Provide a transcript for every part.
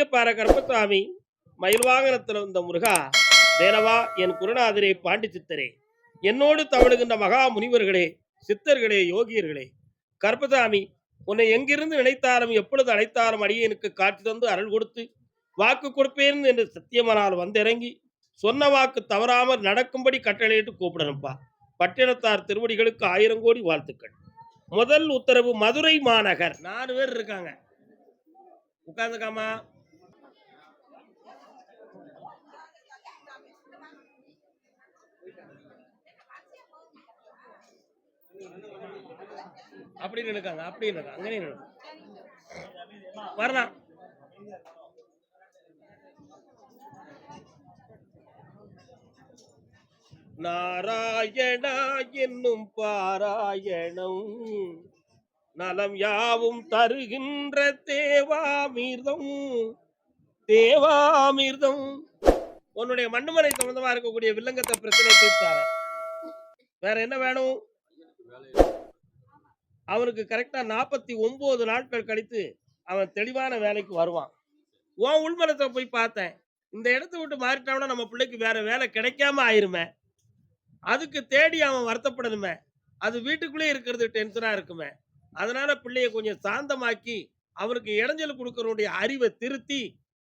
ஆரியப்பார கருப்பசாமி மயில் வாகனத்தில் வந்த முருகா தேனவா என் குருநாதரே பாண்டி சித்தரே என்னோடு தவழுகின்ற மகா முனிவர்களே சித்தர்களே யோகியர்களே கருப்பசாமி உன்னை எங்கிருந்து நினைத்தாலும் எப்பொழுது அழைத்தாலும் அடியனுக்கு காட்சி தந்து அருள் கொடுத்து வாக்கு கொடுப்பேன் என்று சத்தியமனால் வந்திறங்கி சொன்ன வாக்கு தவறாமல் நடக்கும்படி கட்டளையிட்டு கூப்பிடணும்ப்பா பட்டினத்தார் திருவடிகளுக்கு ஆயிரம் கோடி வாழ்த்துக்கள். முதல் உத்தரவு மதுரை மாநகர். நாலு பேர் இருக்காங்க. உட்காந்துக்காமா அப்படி நினைக்காங்க அப்படி நினைக்காங்க அங்கே நினைக்காங்க வரலாம் நாராயணா என்னும் பாராயணம் நலம் யாவும் தருகின்ற தேவாமிர்தம் தேவாமிர்தம். உன்னுடைய மண்ணுமனை சம்பந்தமா இருக்கக்கூடிய வில்லங்கத்தை பிரச்சனை தீர்த்தார? வேற என்ன வேணும்? அவனுக்கு கரெக்டாக நாற்பத்தி ஒம்பது நாட்கள் கழித்து அவன் தெளிவான வேலைக்கு வருவான். உன் உள்மனத்தை போய் பார்த்தேன். இந்த இடத்த விட்டு மாறிட்டான்னா நம்ம பிள்ளைக்கு வேற வேலை கிடைக்காம ஆயிருமே. அதுக்கு தேடி அவன் வருத்தப்படணுமே. அது வீட்டுக்குள்ளே இருக்கிறது டென்ஷனாக இருக்குமே. அதனால பிள்ளைய கொஞ்சம் சாந்தமாக்கி அவனுக்கு இடைஞ்சல் கொடுக்கறனுடைய அறிவை திருத்தி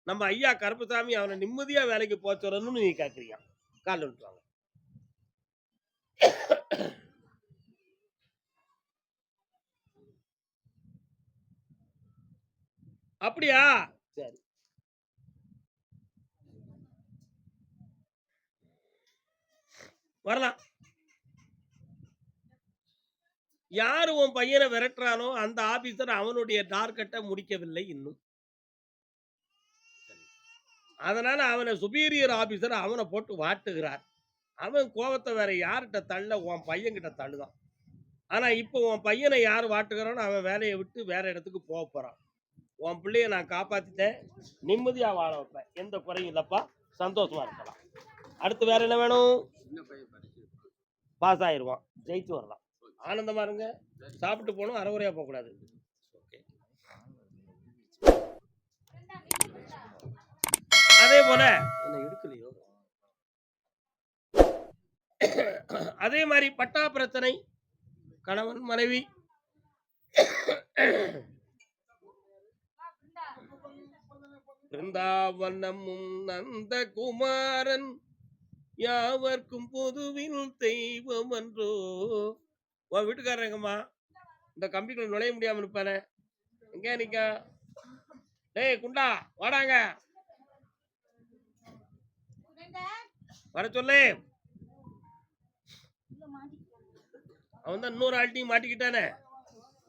நம்ம ஐயா கருப்பசாமி அவனை நிம்மதியாக வேலைக்கு போச்சுறணும்னு நீ கேட்குறியா கால் விட்டுவாங்க அப்படியா? சரி. வரலாம். யாரு உன் பையனை விரட்டுறானோ அந்த ஆபீசர் அவனுடைய டார்கெட்டை முடிக்கவில்லை இன்னும். அதனால அவனை சுப்பீரியர் ஆபீசர் அவனை போட்டு வாட்டுகிறார். அவன் கோவத்தை வேற யார்கிட்ட தள்ள உன் பையன்கிட்ட தள்ளுதான். ஆனா இப்போ உன் பையனை யார் வாட்டுகிறானோ அவன் வேலையை விட்டு வேற இடத்துக்கு போக போறான். உன் பிள்ளைய நான் காப்பாத்திட்டேன். நிம்மதியா வாழ வைப்பேன். எந்த குறையும் இல்லப்பா. சந்தோஷமா இருக்கலாம். அடுத்து வேற என்ன வேணும்? பாஸ் ஆயிருவான். ஜெயிச்சு வரலாம். ஆனந்தமா இருங்க. சாப்பிட்டு போகணும். அறகுறையா போகக்கூடாது. ஓகே அதே போல என்ன எடுக்கலையோ? அதே மாதிரி பட்டா பிரச்சனை. கணவன் மனைவி. பிருந்தாவனமும் நந்தகுமாரன் யாவர்க்கும் பொதுவில் தெய்வம் என்றோ உன் வீட்டுக்காரங்கம்மா இந்த கம்பிக்குள்ள நுழைய முடியாம இருப்பானே எங்க நிக்க? டேய் குண்டா வாடாங்க. வர சொல்லு. அவன் தான் இன்னொரு ஆள்கிட்டையும் மாட்டிக்கிட்டானே.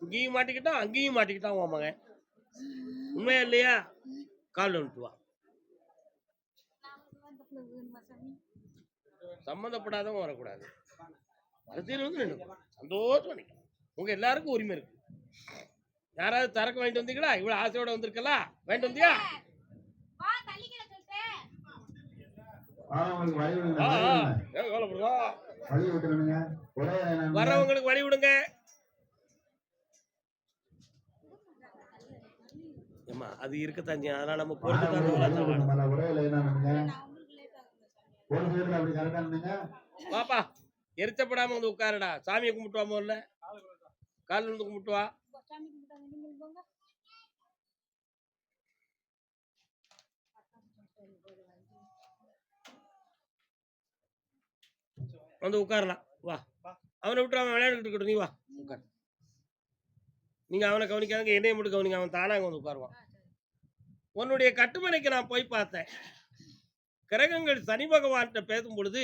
இங்கேயும் மாட்டிக்கிட்டான் அங்கேயும் மாட்டிக்கிட்டான் உன் மகன். உண்மையா இல்லையா? கால் வந்துட்டு வா. சம்மந்தப்படாதவங்க வரக்கூடாது. அரசியல் வந்து நின்று சந்தோஷமா நிற்கும் உங்க எல்லாருக்கும் உரிமை இருக்கு. யாராவது சரக்கு வாங்கிட்டு வந்தீங்களா? இவ்வளவு ஆசையோட வந்திருக்கலா. வாங்கிட்டு வந்தியா? அவங்களுக்கு வழி விடுங்க ஆ, வழி ஆ. விடுங்க. ஏன் கவலைப்படுறா? வழி விட்டுருங்க ஒரே என்னன்னா, வர்றவங்களுக்கு வழி விடுங்க ஏம்மா அது இருக்கத்தான் செய்யும். அதனால நம்ம பொறுத்து தான் வழி நம்ம விடுங்க. மேல ஒரே லைனா நின்னுங்க. ஒரு சைடுல அப்படி கரெக்டா நின்னுங்க. பாப்பா எரிச்சப்படாம வந்து உட்காருடா. சாமியை கும்பிட்டு வா முதல்ல கால் வந்து கும்பிட்டு வா. வந்து உட்காரலாம். வா. அவனை விட்டு அவன் விளையாண்டுக்கிட்டு இருக்கட்டும். நீ வா. உட்கார். நீங்க அவனை கவனிக்காதங்க என்னைய மட்டும் கவனிங்க. அவன் தானா அங்க வந்து உட்காருவான். உன்னுடைய கட்டுமனைக்கு நான் போய் பார்த்தேன். கிரகங்கள் சனி பகவான்கிட்ட பேசும் பொழுது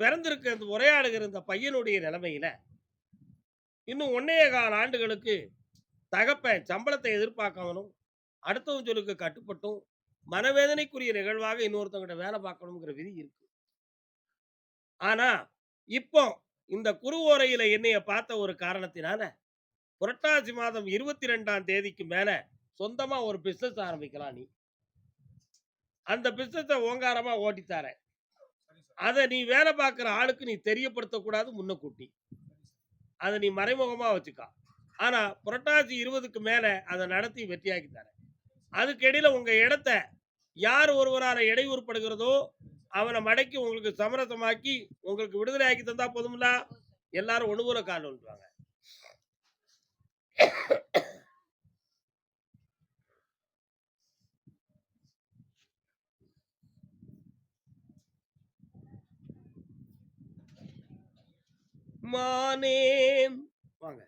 பிறந்திருக்க உரையாடுகிற இந்த பையனுடைய நிலைமையில இன்னும் ஒன்னே கால ஆண்டுகளுக்கு தகப்பன் சம்பளத்தை எதிர்பார்க்காமலும் அடுத்தவன் சொல்லுக்கு கட்டுப்பட்டும் மனவேதனைக்குரிய நிகழ்வாக இன்னொருத்தவங்கிட்ட வேலை பார்க்கணுங்கிற விதி இருக்கு. ஆனா இப்போ இந்த குரு ஓரையில என்னைய பார்த்த ஒரு காரணத்தினால புரட்டாசி மாதம் இருபத்தி ரெண்டாம் தேதிக்கு மேல சொந்தமா ஒரு பிசினஸ் ஆரம்பிக்கலாம் நீ. அந்த பிசினஸை ஓங்காரமா ஓட்டித்தாரேன் அதை நீ வேலை பார்க்குற ஆளுக்கு நீ தெரியப்படுத்தக்கூடாது முன்னக்கூட்டி. அதை நீ மறைமுகமா வச்சுக்கா. ஆனா புரட்டாசி இருபதுக்கு மேல அதை நடத்தி வெற்றியாக்கி தரேன். அதுக்கிடையில உங்க இடத்த யார் ஒருவரால இடையூறுப்படுகிறதோ அவனை மடக்கி உங்களுக்கு சமரசமாக்கி உங்களுக்கு விடுதலை ஆக்கி தந்தா போதும்ல? எல்லாரும் ஒண்ணுபோல கால் வந்துவாங்க மானே வாங்க.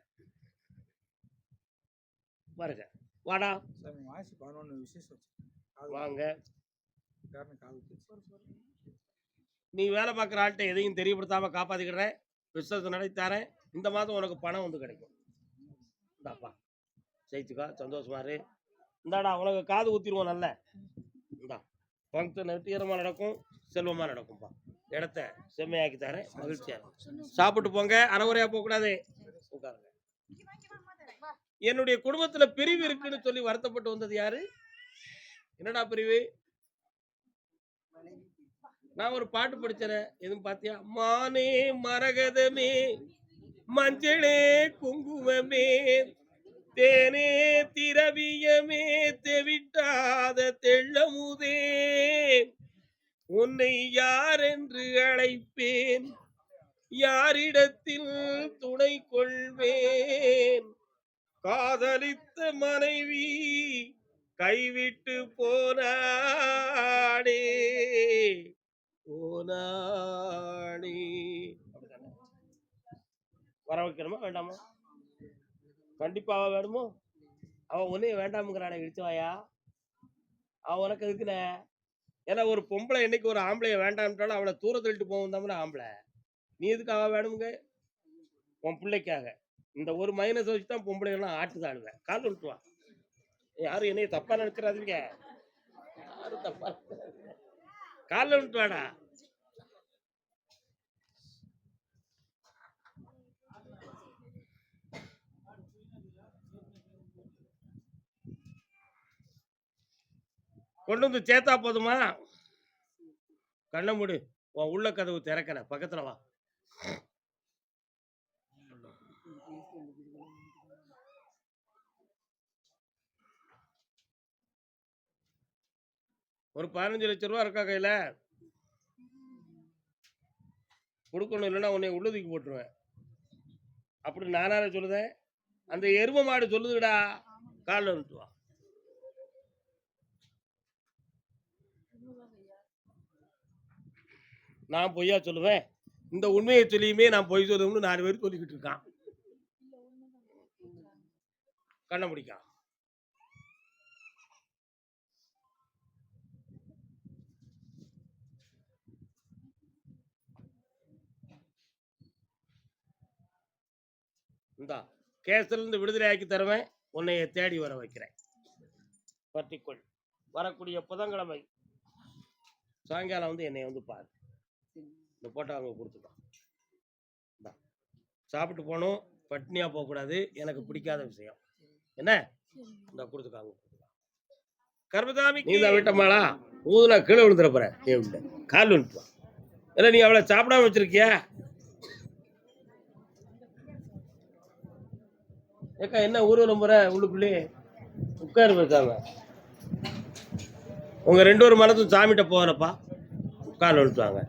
பாருங்க. வாடா. மாசி பதினொன்று விசேஷம் வாங்க. நீ வேலை பார்க்குற ஆள்கிட்ட எதையும் தெரியப்படுத்தாம காப்பாத்திக்கிறேன் பிஸ்னஸ் நடத்தாரேன் இந்த மாதம் உனக்கு பணம் வந்து கிடைக்கும். இந்தாப்பா. ஜெயிச்சுக்கா. சந்தோஷமா இரு. இந்தாடா உனக்கு காது ஊத்திடுவோம் நல்ல. இந்தா. ஃபங்க்ஷன் வெற்றிகரமாக நடக்கும். செல்வமாக நடக்கும்பா. இடத்த செம்மையாக்கி தரேன். மகிழ்ச்சியா சாப்பிட்டு போங்க. அறகுறையா போகக்கூடாது. உட்காருங்க. என்னுடைய குடும்பத்துல பிரிவு இருக்குன்னு சொல்லி வருத்தப்பட்டு வந்தது யாரு? என்னடா பிரிவு? நான் ஒரு பாட்டு படிச்சேன். எதுவும் பாத்தியா? மானே மரகதமே மஞ்சளே குங்குமமே தேனே திரவியமே தெவிட்டாத தெள்ளமுதே. உன்னை யார் என்று அழைப்பேன்? யாரிடத்தில் துணை கொள்வேன்? காதலித்த மனைவி கைவிட்டு போனாடே போனாடே வர வைக்கணுமா? வேண்டாமா? கண்டிப்பா வேணுமோ? அவன் உன்னையும் வேண்டாமுங்கிறானே விழிச்சவாயா அவன் உனக்கு எதுக்குண்ணே? ஏன்னா ஒரு பொம்பளை என்னைக்கு ஒரு ஆம்பளைய வேண்டாம்ட்டாலும் அவளை தூர தள்ளிட்டு போகும் ஆம்பளை. நீ எதுக்கு அவ வேணுங்க உன் பிள்ளைக்காக. இந்த ஒரு மைனஸ் வச்சு தான் பொம்பளைகள்லாம் ஆட்டு ஆட்டுதாடுவேன் கால் விட்டுவா யாரும் என்னைய தப்பா நினைக்கிறாதீங்க யாரும் தப்பா காலில் விட்டுவாடா கொண்டு வந்து சேர்த்தா போதுமா? கண்ணை மூடு. உன் உள்ள கதவு திறக்கல. பக்கத்துல வா. ஒரு பதினஞ்சு லட்ச ரூபா இருக்கா கையில? கொடுக்கணும் இல்லைன்னா உன்னை உள்ளதுக்கு போட்டுருவேன். அப்படி நானார சொல்லுதேன். அந்த எரும மாடு சொல்லுதுடா. காலில் இருந்துட்டு வா. நான் பொய்யா சொல்லுவேன்? இந்த உண்மையை சொல்லியுமே நான் பொய் சொல்லுவோம்னு நாலு பேர் சொல்லிக்கிட்டு இருக்கான். கண்ண முடிக்கான் இந்தா கேஸ்ல இருந்து விடுதலை ஆக்கி தருவேன். உன்னைய தேடி வர வைக்கிறேன். பற்றிக்கொள். வரக்கூடிய புதன்கிழமை சாயங்காலம் வந்து என்னை வந்து பாரு. இந்த போட்டோ அவங்க கொடுத்துட்டான் சாப்பிட்டு போகணும் பட்னியாக போகக்கூடாது. எனக்கு பிடிக்காத விஷயம். என்ன? இந்த கொடுத்துக்காங்க கர்மதாமி நீ தான் விட்டமாளா ஊதுனா கீழே விழுந்துட போற. நீ விட்ட கால் விழுப்பான் இல்லை நீ அவளை சாப்பிடாம வச்சிருக்கியா? ஏக்கா என்ன ஊர்வலம் போற உள்ளுக்குள்ளே? உட்காரு பேசாம உங்க ரெண்டு ஒரு மனசும் சாமிகிட்ட போகிறப்பா உட்கார் விழுத்துவாங்க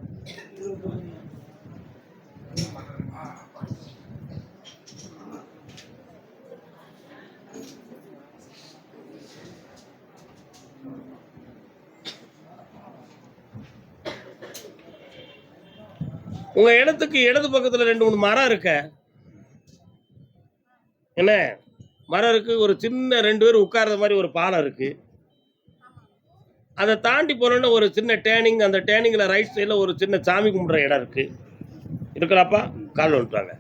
உங்க இடத்துக்கு இடது பக்கத்துல ரெண்டு மூணு மரம் இருக்க. என்ன? மரம் இருக்கு ஒரு சின்ன ரெண்டு பேர் உட்கார்ற மாதிரி ஒரு பாலம் இருக்கு. அதை தாண்டி போனோன்னா ஒரு சின்ன டேனிங் அந்த டேனிங்கில் ரைட் சைடில் ஒரு சின்ன சாமி கும்பிட்ற இடம் இருக்கு. இருக்கிறாப்பா கால் வந்துட்டாங்க.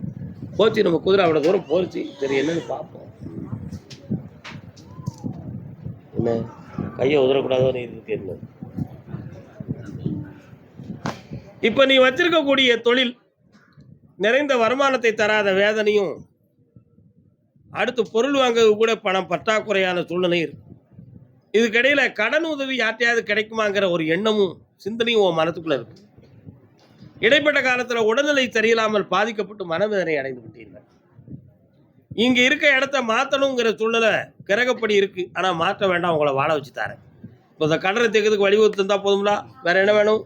போச்சு நம்ம குதிரை அவ்வளோ தூரம் போச்சு. சரி என்னன்னு பார்ப்போம். என்ன? கையை உதறக்கூடாதோன்னு இருக்கு என்ன? இப்போ நீ வச்சிருக்கக்கூடிய தொழில் நிறைந்த வருமானத்தை தராத வேதனையும் அடுத்து பொருள் வாங்க கூட பணம் பற்றாக்குறையான சூழ்நிலை இருக்கு. இதுக்கிடையில் கடன் உதவி யார்ட்டையாவது கிடைக்குமாங்கிற ஒரு எண்ணமும் சிந்தனையும் உன் மனத்துக்குள்ள இருக்கு. இடைப்பட்ட காலத்தில் உடல்நிலை சரியில்லாமல் பாதிக்கப்பட்டு மனவேதனை அடைந்து விட்டீர்கள். இங்கே இருக்க இடத்த மாற்றணுங்கிற சூழ்நிலை கிரகப்படி இருக்கு. ஆனால் மாற்ற வேண்டாம் உங்களை வாழ வச்சு தரேன். இப்போ இந்த கடனை தேக்கிறதுக்கு வழிவகுத்து இருந்தால் போதும்ல வேற என்ன வேணும்?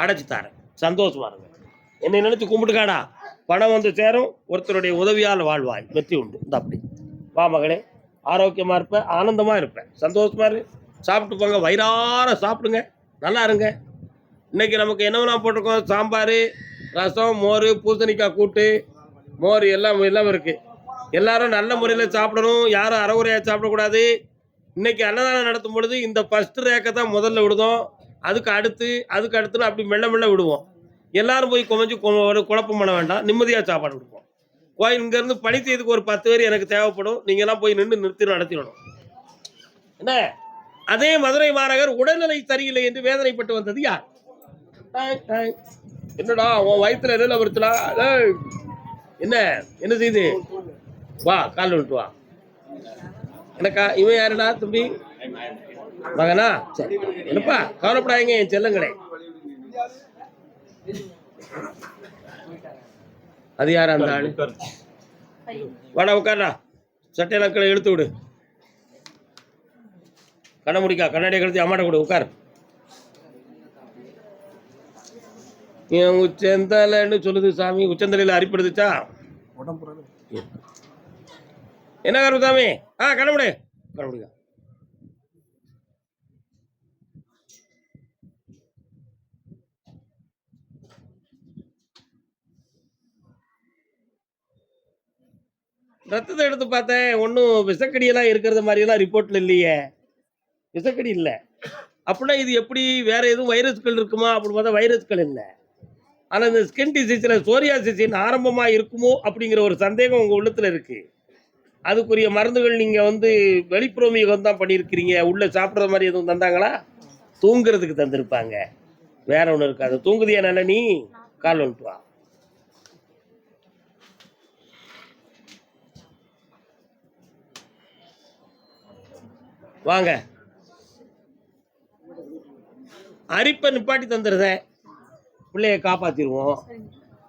அடைச்சி தரேன். சந்தோஷமா இருங்க. என்னை நினைச்சு கும்பிட்டுக்காடா. பணம் வந்து சேரும் ஒருத்தருடைய உதவியால் வாழ்வாய். வெற்றி உண்டு. இந்த அப்படி. வா மகளே ஆரோக்கியமா இருப்பேன் ஆனந்தமா இருப்பேன் சந்தோஷமா இரு. சாப்பிட்டு போங்க. வயிறார சாப்பிடுங்க. நல்லா இருங்க. இன்னைக்கு நமக்கு என்னவெல்லாம் போட்டிருக்கோம்? சாம்பார் ரசம் மோர் பூசணிக்காய் கூட்டு மோர் எல்லாம் எல்லாம் இருக்குது எல்லாரும் நல்ல முறையில் சாப்பிடணும். யாரும் அறகுறையாக சாப்பிடக்கூடாது. இன்னைக்கு அன்னதானம் நடத்தும் பொழுது இந்த ஃபஸ்ட்டு ரேக்கை தான் முதல்ல விடுதோம். அதுக்கு அடுத்து அதுக்கு அடுத்துன்னு அப்படி மெல்ல மெல்ல விடுவோம். எல்லாரும் போய் குமைஞ்சு குழப்பம் பண்ண வேண்டாம். நிம்மதியாக சாப்பாடு கொடுப்போம். கோயில் இங்கேருந்து பணி செய்யறதுக்கு ஒரு பத்து பேர் எனக்கு தேவைப்படும். நீங்கள்லாம் போய் நின்று நிறுத்தி நடத்திடணும். என்ன? அதே மதுரை மாநகர் உடல்நிலை சரியில்லை என்று வேதனைப்பட்டு வந்தது யார்? என்னடா உன் வயிற்றுல என்ன வருத்துடா என்ன? என்ன செய்யுது வா கால் விட்டு வா. எனக்கா இவன் யாருடா தம்பி? மகனா என்னப்பா கவலைப்படாதீங்க என் செல்லங்களே அது யார் அந்த ஆளு? வாடா உட்கார்றா. சட்டையெல்லாம் கீழே இழுத்து விடு. கண்ண முடிக்கா கண்ணாடியை கழுத்தி அம்மாட்ட கொடு உட்கார். என் உச்சந்தலைன்னு சொல்லுது சாமி. உச்சந்தலையில் அரிப்படுதுச்சா? என்ன கருத்தாமி ஆ கண்ணமுடி கண்ணமுடிக்கா ரத்தத்தை எடுத்து பார்த்தேன். ஒன்றும் விஷக்கடியெல்லாம் இருக்கிறது மாதிரியெல்லாம் ரிப்போர்ட்டில் இல்லையே. விஷக்கடி இல்லை. அப்படின்னா இது எப்படி? வேற எதுவும் வைரஸ்கள் இருக்குமா? அப்படின்னு பார்த்தா வைரஸ்கள் இல்லை. ஆனால் இந்த ஸ்கின் டிசீஸில் சோரியாசிஸின் ஆரம்பமாக இருக்குமோ அப்படிங்கிற ஒரு சந்தேகம் உங்கள் உள்ளத்தில் இருக்குது அதுக்குரிய மருந்துகள் நீங்கள் வந்து வெளிப்புறமியகம் தான் பண்ணியிருக்கிறீங்க. உள்ளே சாப்பிட்ற மாதிரி எதுவும் தந்தாங்களா? தூங்குறதுக்கு தந்திருப்பாங்க. வேற ஒன்றும் இருக்காது. தூங்குதியா நல்ல நீ கால் வந்துட்டு வா வாங்க. அரிப்பை நிப்பாட்டி தந்துடுறேன் பிள்ளைய காப்பாற்றிடுவோம்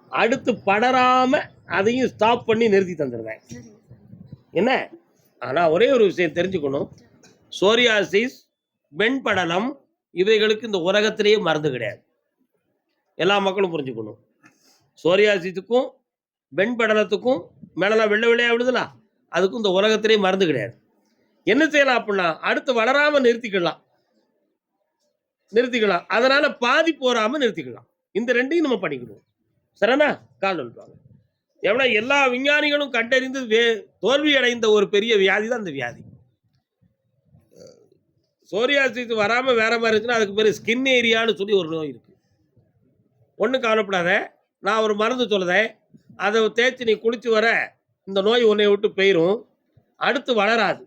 அடுத்து படராம அதையும் ஸ்டாப் பண்ணி நிறுத்தி தந்துடுறேன். என்ன? ஆனால் ஒரே ஒரு விஷயம் தெரிஞ்சுக்கணும். சோரியாசிஸ் வெண்படலம் இவைகளுக்கு இந்த உலகத்திலேயே மருந்து கிடையாது. எல்லா மக்களும் புரிஞ்சுக்கணும். சோரியாசித்துக்கும் வெண்படலத்துக்கும் மேலெல்லாம் வெள்ளை வெள்ளையாக விடுதுல அதுக்கும் இந்த உலகத்திலேயே மருந்து கிடையாது. என்ன செய்யலாம் அப்படின்னா அடுத்து வளராம நிறுத்திக்கலாம். நிறுத்திக்கலாம். அதனால பாதிப்பு வராம நிறுத்திக்கலாம். இந்த ரெண்டையும் நம்ம பண்ணிக்கணும். சரிண்ணா கால் சொல்லுவாங்க எவ்வளோ எல்லா விஞ்ஞானிகளும் கண்டறிந்து வே தோல்வி அடைந்த ஒரு பெரிய வியாதி தான் அந்த வியாதி. சோரியாசிஸ் வராமல் வேற மாதிரி இருந்துச்சுன்னா அதுக்கு பேர் ஸ்கின் ஏரியான்னு சொல்லி ஒரு நோய் இருக்கு. ஒன்றும் கவலைப்படாத. நான் ஒரு மருந்து சொல்லுதேன் அதை தேய்ச்சி நீ குளிச்சு வர. இந்த நோய் உன்னை விட்டு போயிடும் அடுத்து வளராது.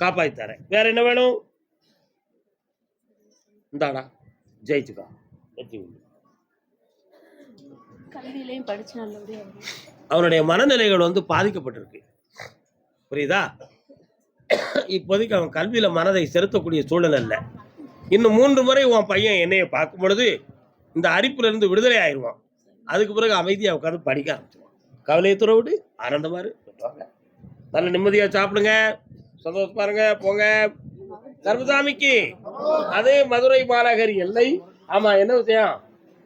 காப்பாற்றி தரேன் வேற என்ன வேணும்? இந்தாடா ஜெயிச்சுக்கா. வெற்றி உண்டு. கல்வியிலையும் படிச்சு நல்லபடியா வரணும். அவனுடைய மனநிலைகள் வந்து பாதிக்கப்பட்டிருக்கு. புரியுதா? இப்போதைக்கு அவன் கல்வியில் மனதை செலுத்தக்கூடிய சூழல் இல்லை இன்னும் மூன்று முறை உன் பையன் என்னைய பார்க்கும் பொழுது இந்த அரிப்புல இருந்து விடுதலை ஆயிடுவான். அதுக்கு பிறகு அமைதியாக உட்காந்து படிக்க ஆரம்பிச்சிடுவான் கவலையை துற விடு ஆனந்தமா இரு வாங்க. நல்ல நிம்மதியாக சாப்பிடுங்க. சந்தோஷம் பாருங்க போங்க. கர்மசாமிக்கு அது மதுரை மாநகர் எல்லை. ஆமா என்ன விஷயம்?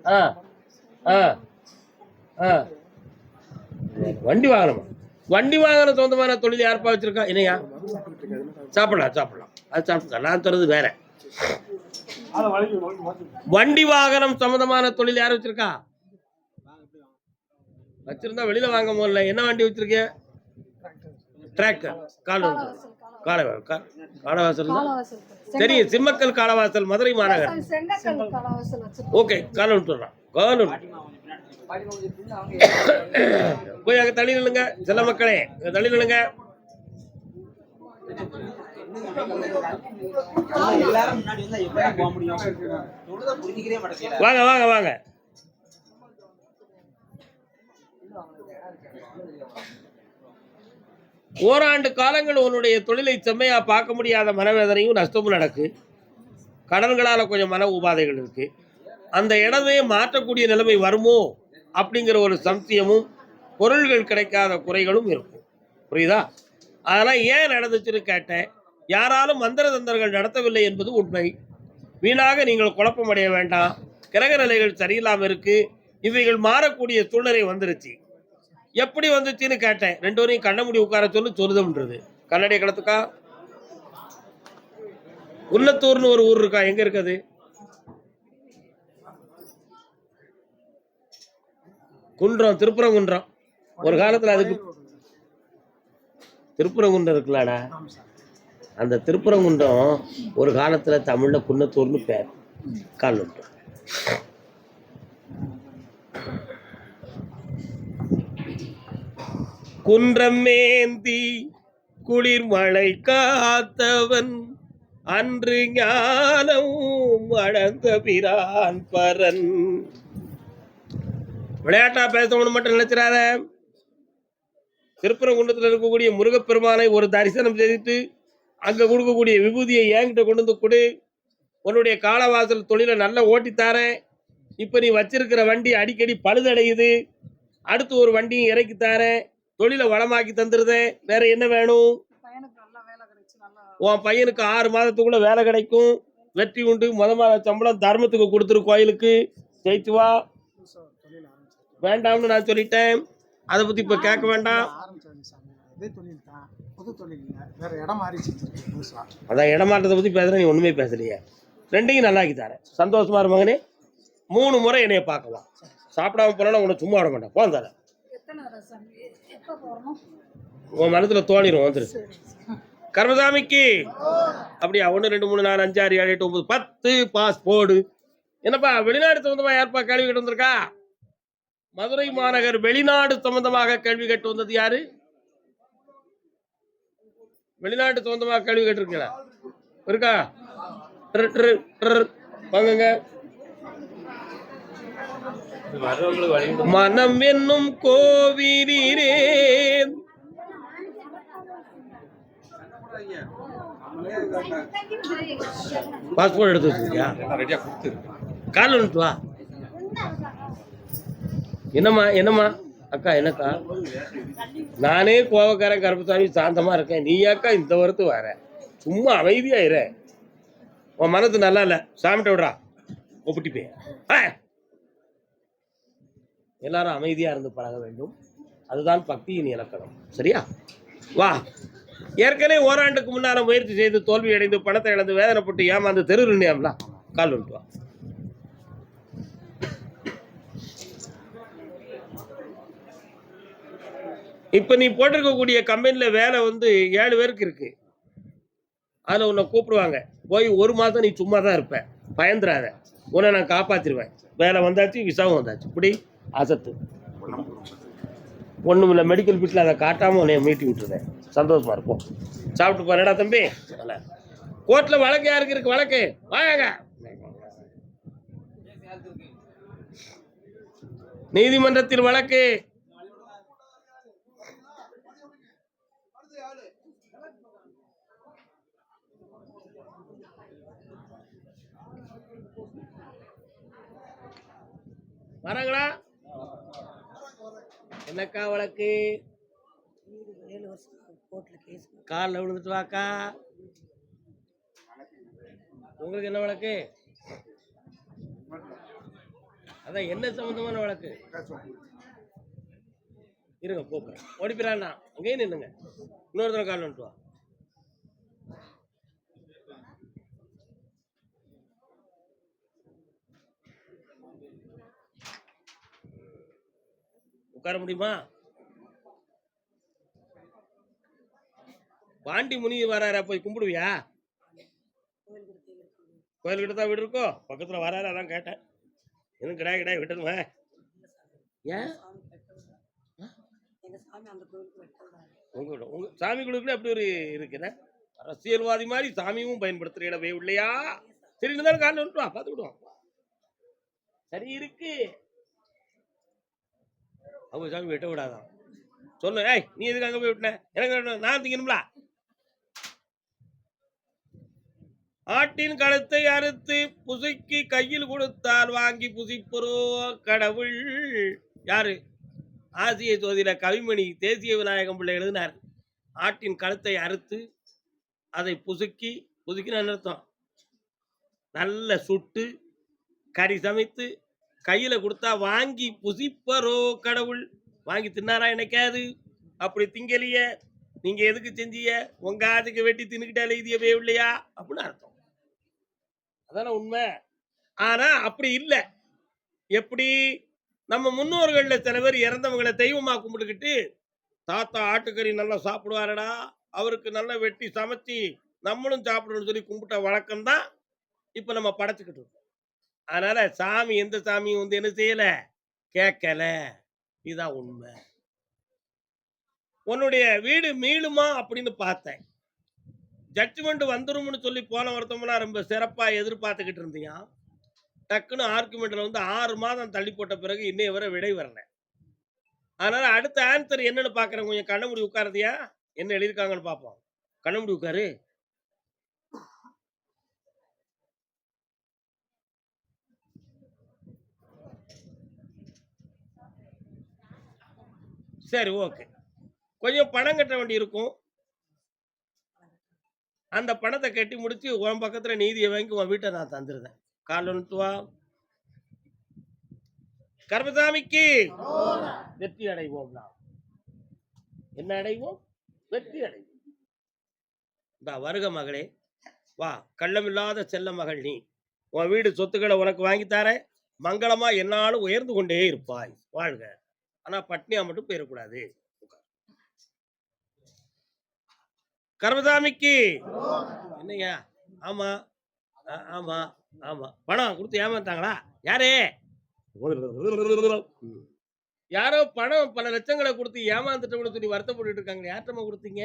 ஆ ஆ ஆ. வண்டி வாகனம். வண்டி வாகனம் சொந்தமான தொழில் யாருப்பா வச்சிருக்கா? என்னையா? சாப்பிடலாம் சாப்பிடலாம். அது சாப்பிடலாம். நான் தரது வேற. வண்டி வாகனம் சம்பந்தமான தொழில் யார் வச்சிருக்கா? வச்சிருந்தா வெளியில வாங்க முடியல. என்ன வண்டி வச்சிருக்க டிராக்டர் கால் காலை காலவாசல் காலவாசல். தெரியும் சிம்மக்கல் காலவாசல் மதுரை மாநகர். ஓகே கால் விட்டுறான் போய் அங்க தள்ளி நில்லுங்க செல்ல மக்களே. அங்க தள்ளி நில்லுங்க. வாங்க வாங்க வாங்க. ஓராண்டு காலங்கள் உன்னுடைய தொழிலை செம்மையாக பார்க்க முடியாத மனவேதனையும் நஷ்டமும் நடக்கு. கடன்களால் கொஞ்சம் மன உபாதைகள் இருக்குது அந்த இடமே மாற்றக்கூடிய நிலைமை வருமோ அப்படிங்கிற ஒரு சம்சயமும் பொருள்கள் கிடைக்காத குறைகளும் இருக்கும். புரியுதா? அதெல்லாம் ஏன் நடந்துச்சுன்னு கேட்டேன். யாராலும் மந்திர தந்தர்கள் நடத்தவில்லை என்பது உண்மை. வீணாக நீங்கள் குழப்பமடைய வேண்டாம். கிரக நிலைகள் சரியில்லாமல் இருக்குது இவைகள் மாறக்கூடிய சூழ்நிலை வந்துருச்சு. எப்படி வந்துச்சுன்னு கேட்டேன். ரெண்டு வரையும் கண்ண முடி உட்கார சொல்லு சொல்லுதம்ன்றது கண்ணாடிய களத்துக்கா உள்ளத்தூர்னு ஒரு ஊர் இருக்கா? எங்க இருக்குது குன்றம் திருப்புறங்குன்றம். ஒரு காலத்துல அதுக்கு திருப்புறங்குன்றம் இருக்குல்லடா. அந்த திருப்புறங்குன்றம் ஒரு காலத்துல தமிழ்ல குன்னத்தூர்னு பேர். கால்நுட்டம் குன்றமேந்தி குளிர் மழை காத்தவன் அன்று ஞானம் வளர்ந்த பிரான் பரன். விளையாட்டா பேசணும்னு மட்டும் நினைச்சிடாத. திருப்பரங்குன்றத்தில் இருக்கக்கூடிய முருகப்பெருமானை ஒரு தரிசனம் செய்துட்டு அங்க கொடுக்கக்கூடிய விபூதியை என்கிட்ட கொண்டு வந்து கொடு. உன்னுடைய காலவாசல் தொழிலை நல்லா ஓட்டித்தாரேன் இப்போ நீ வச்சிருக்கிற வண்டி அடிக்கடி பழுதடையுது. அடுத்து ஒரு வண்டியும் இறக்கித்தாரேன் தொழிலை வளமாக்கி தந்துருதேன். வேற என்ன வேணும்? உன் பையனுக்கு ஆறு மாதத்துக்குள்ள வேலை கிடைக்கும். வெற்றி உண்டு. முத மாத சம்பளம் தர்மத்துக்கு கொடுத்துரு கோயிலுக்கு. ஜெயிச்சு வா. வேண்டாம்னு நான் சொல்லிட்டேன். அதை பத்தி இப்ப கேட்க வேண்டாம். அதான் இடமாற்றத்தை பத்தி பேசுறேன். நீ ஒண்ணுமே பேசலையே. ரெண்டையும் நல்லாக்கி தரேன். சந்தோஷமா மகனே. மூணு முறை என்னைய பார்க்கலாம். சாப்பிடாம போனா உன்னை சும்மா விட மாட்டேன். போன் தரேன் எத்தனை வர சாமி எப்போ போகணும் உன் மனத்துல தோணிரும் வந்துரு. கர்மசாமிக்கு. அப்படியா ஒன்று ரெண்டு மூணு நாலு அஞ்சு ஆறு ஏழு எட்டு ஒன்பது பத்து பாஸ்போர்டு என்னப்பா வெளிநாடு சம்பந்தமா யாருப்பா கேள்வி கேட்டு வந்திருக்கா? மதுரை மாநகர் வெளிநாடு சம்பந்தமாக கேள்வி கேட்டு வந்தது யாரு? வெளிநாட்டு சம்பந்தமாக கேள்வி கேட்டிருக்கீங்களா? இருக்கா? வாங்குங்க. மனம் என்னும் கோவிலே பாஸ்போர்ட் எடுத்து வச்சிருக்கியா கால் வந்துட்டு வா. என்னம்மா என்னம்மா? அக்கா என்னக்கா? நானே கோவக்காரன் கருப்பசாமி சாந்தமா இருக்கேன். நீ அக்கா இந்த வரத்து வர? சும்மா அமைதியா இரு. உன் மனது நல்லா இல்ல. சாமிட்ட விடுறா. ஒப்பிட்டு போய் ஆ. எல்லாரும் அமைதியாக இருந்து பழக வேண்டும். அதுதான் பக்தியின் இலக்கணம். சரியா? வா. ஏற்கனவே ஓராண்டுக்கு முன்னால் முயற்சி செய்து தோல்வி அடைந்து பணத்தை இழந்து வேதனைப்பட்டு ஏமாந்து தெரு கால் வந்துட்டு வா. இப்போ நீ போட்டிருக்கக்கூடிய கம்பெனியில் வேலை வந்து ஏழு பேருக்கு இருக்கு. அதில் உன்னை கூப்பிடுவாங்க. போய் ஒரு மாதம் நீ சும்மா தான் இருப்ப. பயந்துராத உன்னை நான் காப்பாற்றிடுவேன் வேலை வந்தாச்சு விசாவும் வந்தாச்சு. இப்படி அசத்து. ஒன்றும் இல்லை மெடிக்கல் பிட்டில் அதை காட்டாமல் உன்னை மீட்டி விட்டுருந்தேன் சந்தோஷமா இருக்கும். சாப்பிட்டு போறேடா தம்பி? கோர்ட்டில் வழக்கு யாருக்கு இருக்கு? வழக்கு. வாங்க. நீதிமன்றத்தில் வழக்கு. வராங்களா? என்னக்கா வழக்கு? ஏழு வருஷம் காலில் விழுந்துட்டு வாக்கா. உங்களுக்கு என்ன வழக்கு? அதான் என்ன சம்பந்தமான வழக்கு? இருங்க கூப்பிடுறேன் ஓடிப்பிடாண்ணா அங்கேயும் நின்னுங்க இன்னொரு கால் வந்துட்டு வா. உட்கார முடியுமா? பாண்டி முனி வராரா? போய் கும்பிடுவியா? கோயில்கிட்ட தான் வீடு இருக்கோ? பக்கத்துல வராரு? அதான் கேட்டேன். எதுவும் கிடாய் கிடாய் விட்டணுமா? ஏன்? எங்கள் உங்க உங்க சாமி குழுக்குள்ள அப்படி ஒரு இருக்குண்ணே அரசியல்வாதி மாதிரி சாமியும் பயன்படுத்துற இடமே இல்லையா சரி இருந்தாலும் காலையில் விட்டுவா பார்த்து பார்த்துக்கிடுவோம். சரி இருக்கு. அவங்க சாமி வெட்ட விடாதான். சொல்லு ஏய் நீ எதுக்கு அங்க போய் விட்டுன? எனக்கு நான் திங்கணும்ல? ஆட்டின் கழுத்தை அறுத்து புசுக்கி கையில் கொடுத்தால் வாங்கி புசிப்பரோ கடவுள். யாரு? ஆசிய தொகுதியில கவிமணி தேசிய விநாயகம் பிள்ளை எழுதினார். ஆட்டின் கழுத்தை அறுத்து அதை புசுக்கி புசுக்கின அர்த்தம். நல்ல சுட்டு கறி சமைத்து கையில கொடுத்தா வாங்கி புசிப்பரோ கடவுள். வாங்கி தின்னாரா எனக்காது அப்படி திங்கலிய. நீங்க எதுக்கு செஞ்சிய உங்க ஆதுக்கு வெட்டி தின்னுக்கிட்டாலே இதுவே இல்லையா? அப்படின்னு அர்த்தம். அதான உண்மை. ஆனா அப்படி இல்லை. எப்படி? நம்ம முன்னோர்கள்ல சில பேர் இறந்தவங்களை தெய்வமா கும்பிட்டுக்கிட்டு தாத்தா ஆட்டுக்கறி நல்லா சாப்பிடுவாரடா. அவருக்கு நல்லா வெட்டி சமைச்சு நம்மளும் சாப்பிடணும்னு சொல்லி கும்பிட்ட வழக்கம் தான் இப்ப நம்ம படைச்சுக்கிட்டு இருக்கோம். அதனால சாமி எந்த சாமியும் வந்து என்ன செய்யல? கேட்கல. இதுதான் உண்மை. உன்னுடைய வீடு மீளுமா அப்படின்னு பார்த்தேன். ஜட்ஜ்மெண்ட் வந்துரும்னு சொல்லி போன வருத்தமெல்லாம் ரொம்ப சிறப்பாக எதிர்பார்த்துக்கிட்டு இருந்தியா டக்குன்னு ஆர்குமெண்ட்டில் வந்து ஆறு மாதம் தள்ளி போட்ட பிறகு இன்னைய வரை விடை வரல. அதனால அடுத்த ஆன்சர் என்னன்னு பார்க்குறேன். கொஞ்சம் கண்ண முடி உட்காரதியா என்ன எழுதியிருக்காங்கன்னு பார்ப்போம். கண்ண முடி உட்காரு. சரி ஓகே. கொஞ்சம் பணம் கட்ட வேண்டி இருக்கும். அந்த பணத்தை கட்டி முடிச்சு உன் பக்கத்துல நீதியை வாங்கி உன் வீட்டை நான் தந்துருந்தேன் கால் ஒன்றுவா வா கர்மசாமிக்கு வெற்றி அடைவோம் நாம். என்ன அடைவோம்? வெற்றி அடைவோம். இந்த வருக மகளே. வா கள்ளமில்லாத செல்ல மகள் நீ. உன் வீடு சொத்துக்களை உனக்கு வாங்கி தரேன். மங்களமா என்னாலும் உயர்ந்து கொண்டே இருப்பாய். வாழ்க. ஆனா பட்னியா மட்டும் போயிடக்கூடாது கர்மதாமிக்கு என்னையா என்னய்யா? ஆமா. ஆ- ஆமா ஆமா. பணம் கொடுத்து ஏமாத்தாங்களா? யாரு? யாரோ பணம் பல லட்சங்களை கொடுத்து ஏமாந்துட்டோம்னு சொல்லி வருத்தப்பட்டு இருக்காங்க யார்ட்டமா கொடுத்தீங்க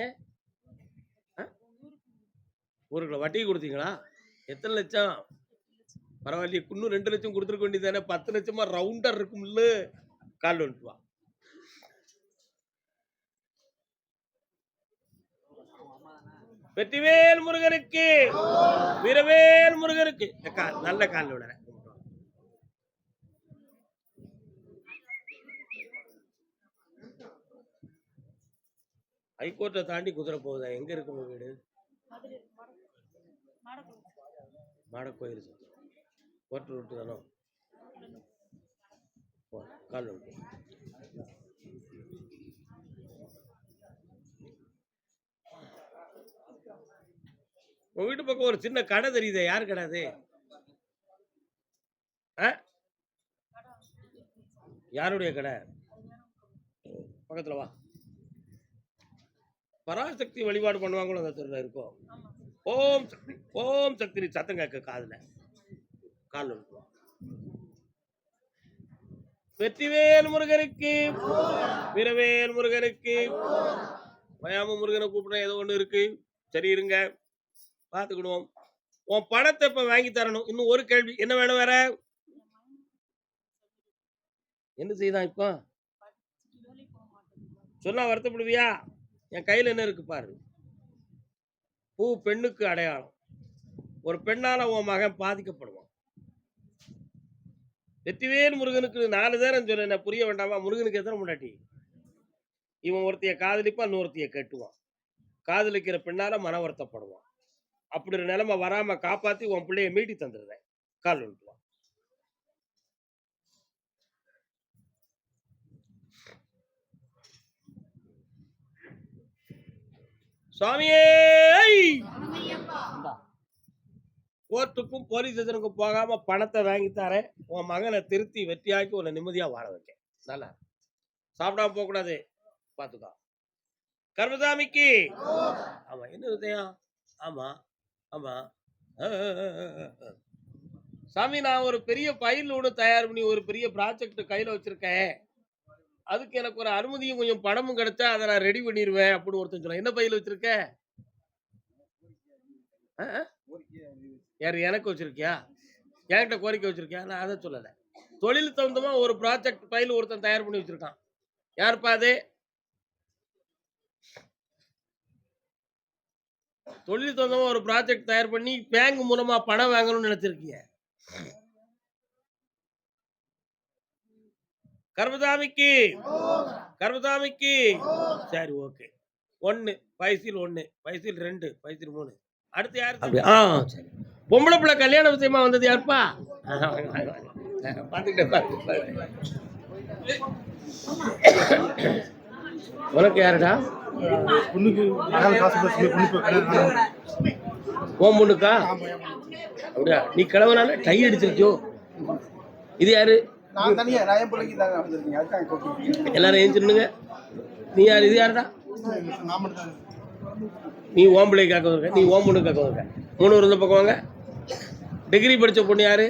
ஒரு கிலோ வட்டி கொடுத்தீங்களா? எத்தனை லட்சம்? பரவாயில்லையே இன்னும் ரெண்டு லட்சம் கொடுத்துருக்க வேண்டியது தானே. பத்து லட்சமா ரவுண்டர் இருக்கும்ல. கால் வந்துட்டு வெற்றிவேல் முருகனுக்கு. வீரவேல் முருகனுக்கு. கால் நல்ல கால் விடுறேன் ஹைகோர்ட்டை தாண்டி குதிரை போகுதா? எங்க இருக்கு உங்க வீடு? மாடக்கோயில் கோர்ட் ரூட்டு தானோ? கால் விட்டு உங்க வீட்டு பக்கம் ஒரு சின்ன கடை தெரியுதே? யார் கடை அது? ஆ? யாருடைய கடை? பக்கத்துல வா. பராசக்தி வழிபாடு பண்ணுவாங்களோ அந்த தெருல இருக்கும் ஓம் சக்தி ஓம் சக்தி. சத்தம் கேட்க காதுல. கால் விட்டு வெற்றிவேல் முருகனுக்கு வீரவேல் முருகனுக்கு வயாம முருகனை கூப்பிட ஏதோ ஒன்று இருக்கு. சரி இருங்க. பார்த்துக்கிடுவோம். உன் பணத்தை இப்ப வாங்கி தரணும். இன்னும் ஒரு கேள்வி. என்ன வேணும் வேற? என்ன செய்தான் இப்போ? சொன்னா வருத்தப்படுவியா? என் கையில என்ன இருக்கு பாரு. பூ பெண்ணுக்கு அடையாளம். ஒரு பெண்ணால உன் மகன் பாதிக்கப்படுவான். வெற்றிவேல் முருகனுக்கு நாலு நேரம் சொல்ல புரிய வேண்டாமா? முருகனுக்கு எத்தனை முன்னாடி இவன் ஒருத்தைய காதலிப்பா இன்னொருத்தைய கட்டுவான். காதலிக்கிற பெண்ணால மன வருத்தப்படுவான். அப்படி ஒரு நிலைமை வராம காப்பாத்தி உன் பிள்ளைய மீட்டி தந்துடுறேன். கால் விட்டுவான் சுவாமியே. கோர்ட்டுக்கும் போலீஸ் ஸ்டேஷனுக்கும் போகாம பணத்தை வாங்கி தரேன். உன் மகனை திருத்தி வெற்றியாக்கி உன்னை நிம்மதியா வாழ வைக்க நல்லா. சாப்பிடாம போக கூடாது பாத்துக்கோ. கர்மசாமிக்கு ஆமா. என்ன விஷயம் ஆமா. ஆமா. சாமி நான் ஒரு பெரிய ஃபைல் ஒன்று தயார் பண்ணி ஒரு பெரிய ப்ராஜெக்ட் கையில வச்சிருக்கேன். அதுக்கு எனக்கு ஒரு அனுமதியும் கொஞ்சம் பணமும் கிடைச்சா அதை நான் ரெடி பண்ணிடுவேன் அப்படின்னு ஒருத்தன் சொல்ல என்ன பையில் வச்சிருக்க? யார் எனக்கு வச்சிருக்கியா? என்கிட்ட கோரிக்கை வச்சிருக்கியா? நான் அதை சொல்லலை. தொழில் தகுந்தமா ஒரு ப்ராஜெக்ட் பையில் ஒருத்தன் தயார் பண்ணி வச்சிருக்கான். யாருப்பா அது? தொழில் தகுந்தமா ஒரு ப்ராஜெக்ட் தயார் பண்ணி பேங்க் மூலமா பணம் வாங்கணும்னு நினைச்சிருக்கீங்க. கர்மசாமிக்கு கர்மசாமிக்கு. சரி ஓகே ஒன்று பைசில் ஒன்று பைசில் ரெண்டு பைசில் மூணு. அடுத்து யார் ஆ சரி. பொம்பளை பிள்ளை கல்யாண விஷயமா வந்தது யாருப்பா? ஆ, வாங்க, வாங்க, வாங்க. ஆ, பார்த்துக்கிட்டே. பாருங்க, பாருங்க. உனக்கு யாருடா? பொண்ணுக்கு நகல் காசு ஓம் பொண்ணுக்கா? அப்படியா? நீ கிழவனால டை அடிச்சிருக்கியோ? இது யாரு? எல்லாரும் ஏஞ்சிருந்துங்க. நீ யார்? இது யாருடா? நீ ஓம்பளை காக்க வந்திருக்க. நீ ஓம்புன்னு காக்க வந்திருக்க. மூணு இருந்த பக்கம் வாங்க. டிகிரி படிச்ச பொண்ணு யாரு?